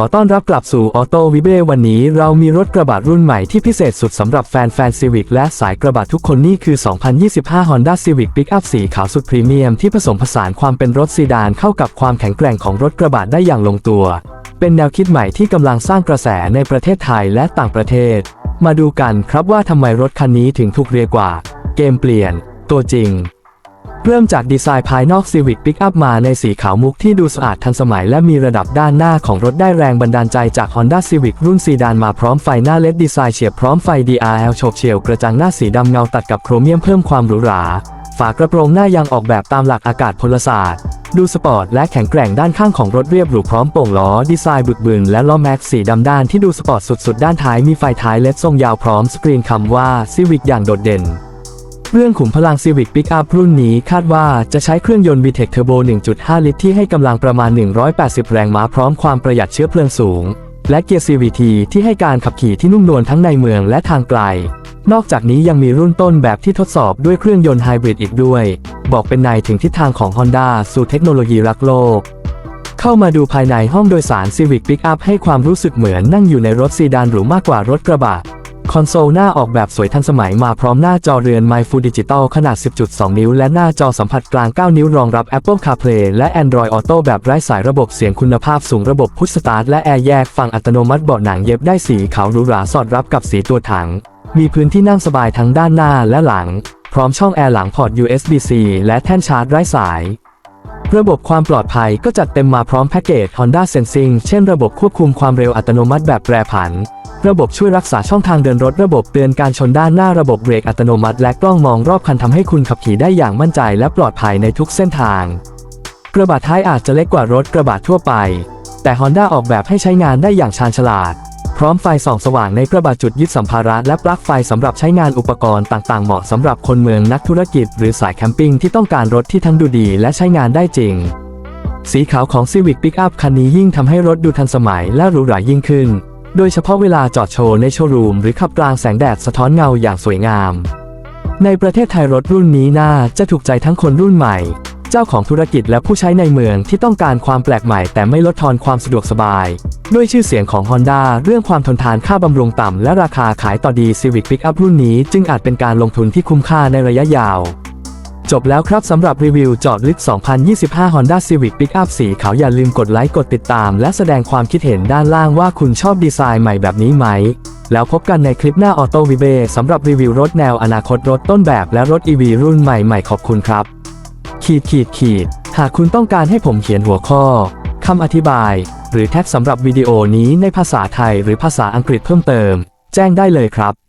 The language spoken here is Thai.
อต้อนรับกลับสู่ออโต้วิเบวันนี้เรามีรถกระบะรุ่นใหม่ที่พิเศษสุดสำหรับแฟนแฟนซีวิกและสายกระบะทุกคนนี่คือ 2025 Honda Civic Pickup สีขาวสุดพรีเมียมที่ผสมผสานความเป็นรถซีดานเข้ากับความแข็งแกร่งของรถกระบะได้อย่างลงตัว เป็นแนวคิดใหม่ที่กำลังสร้างกระแสในประเทศไทยและต่างประเทศ มาดูกันครับว่าทำไมรถคันนี้ถึงถูกเรียกว่า เกมเปลี่ยน ตัวจริง เริ่มจากดีไซน์ภายนอก Civic Pickup มาในสีขาวมุกที่ดูสะอาดทันสมัยและมีระดับด้านหน้าของรถได้แรงบันดาลใจจาก Honda Civic รุ่นซีดานมาพร้อมไฟหน้าเลดดีไซน์เฉียบพร้อมไฟ DRL โฉบเฉี่ยวกระจังหน้าสีดำเงาตัดกับโครเมียมเพิ่มความหรูหรา ฝากระโปรงหน้ายังออกแบบตามหลักอากาศพลศาสตร์ ดูสปอร์ตและแข็งแกร่งด้านข้างของรถเรียบหรูพร้อมโป่งล้อดีไซน์บึกบึนและล้อแม็กสีดำด้านที่ดูสปอร์ตสุดๆ ด้านท้ายมีไฟท้ายเลดทรงยาวพร้อมสกรีนคำว่า Civic อย่างโดดเด่น เรื่องขุมพลัง Civic Pickup รุ่นนี้คาดว่าจะใช้เครื่องยนต์ VTEC Turbo 1.5 ลิตรที่ให้กำลังประมาณ 180 แรงม้าพร้อมความประหยัดเชื้อเพลิงสูง และเกียร์ CVT ที่ให้การขับขี่ที่นุ่มนวลทั้งในเมืองและทางไกล นอกจากนี้ยังมีรุ่นต้นแบบที่ทดสอบด้วยเครื่องยนต์ไฮบริดอีกด้วย บอกเป็นในถึงทิศทางของ Honda สู่เทคโนโลยีรักโลก เข้ามาดูภายในห้องโดยสาร Civic Pickup ให้ความรู้สึกเหมือนนั่งอยู่ในรถซีดานหรูมากกว่ารถกระบะ คอนโซลหน้าออกแบบสวยทันสมัยมาพร้อมหน้าจอเรือน My Full Digital ขนาด 10.2 นิ้ว และหน้าจอสัมผัสกลาง 9 นิ้วรองรับ Apple CarPlay และ Android Auto แบบไร้สายระบบเสียงคุณภาพสูงระบบพุชสตาร์ทและแอร์แยกฟังอัตโนมัติเบาะหนังเย็บได้สีขาวหรูหราสอดรับกับสีตัวถัง มีพื้นที่นั่งสบายทั้งด้านหน้าและหลัง พร้อมช่องแอร์หลังพอร์ต USB-C และแท่นชาร์จไร้สาย ระบบความปลอดภัยก็จัดเต็มมาพร้อมแพ็กเกจ Honda Sensing เช่นระบบควบคุมความเร็วอัตโนมัติแบบแปรผัน ระบบช่วยรักษาช่องทางเดินรถ ระบบเตือนการชนด้านหน้าระบบเบรกอัตโนมัติ และกล้องมองรอบคันทำให้คุณขับขี่ได้อย่างมั่นใจและปลอดภัยในทุกเส้นทาง กระบะท้ายอาจจะเล็กกว่ารถกระบะทั่วไป แต่ Honda ออกแบบให้ใช้งานได้อย่างชาญฉลาด พร้อมไฟส่องสว่างในกระบะจุดยึดสัมภาระและปลั๊กไฟสำหรับใช้งานอุปกรณ์ต่างๆ เหมาะสำหรับคนเมืองนักธุรกิจหรือสายแคมปิ้งที่ต้องการรถที่ทั้งดูดีและใช้งานได้จริง สีขาวของ Civic Pickup คันนี้ยิ่งทำให้รถดูทันสมัยและหรูหรายิ่งขึ้น โดยเฉพาะเวลาจอดโชว์ในโชว์รูมหรือขับกลางแสงแดดสะท้อนเงาอย่างสวยงาม ในประเทศไทยรถรุ่นนี้น่าจะถูกใจทั้งคนรุ่นใหม่ เจ้าของธุรกิจและผู้ใช้ในเมืองที่ต้องการความแปลกใหม่แต่ไม่ลดทอนความสะดวกสบาย ด้วยชื่อเสียงของ Honda เรื่องความทนทานค่าบำรุงต่ำและราคาขายต่อดี Civic Pickup รุ่นนี้จึงอาจเป็นการลงทุนที่คุ้มค่าในระยะยาว จบแล้วครับสำหรับรีวิวจอดลึก 2025 Honda Civic Pickup สีขาวอย่าลืมกดไลค์กดติดตาม และแสดงความคิดเห็นด้านล่างว่าคุณชอบดีไซน์ใหม่แบบนี้ไหมแล้วพบกันในคลิปหน้าออโต้วิเบสำหรับรีวิวรถแนวอนาคตรถต้นแบบและรถ EV รุ่นใหม่ๆขอบคุณครับ ขีดขีดขีดหากคุณต้องการให้ผมเขียนหัวข้อคำอธิบาย หรือแท็กสำหรับวิดีโอนี้ในภาษาไทยหรือภาษาอังกฤษเพิ่มเติม แจ้งได้เลยครับ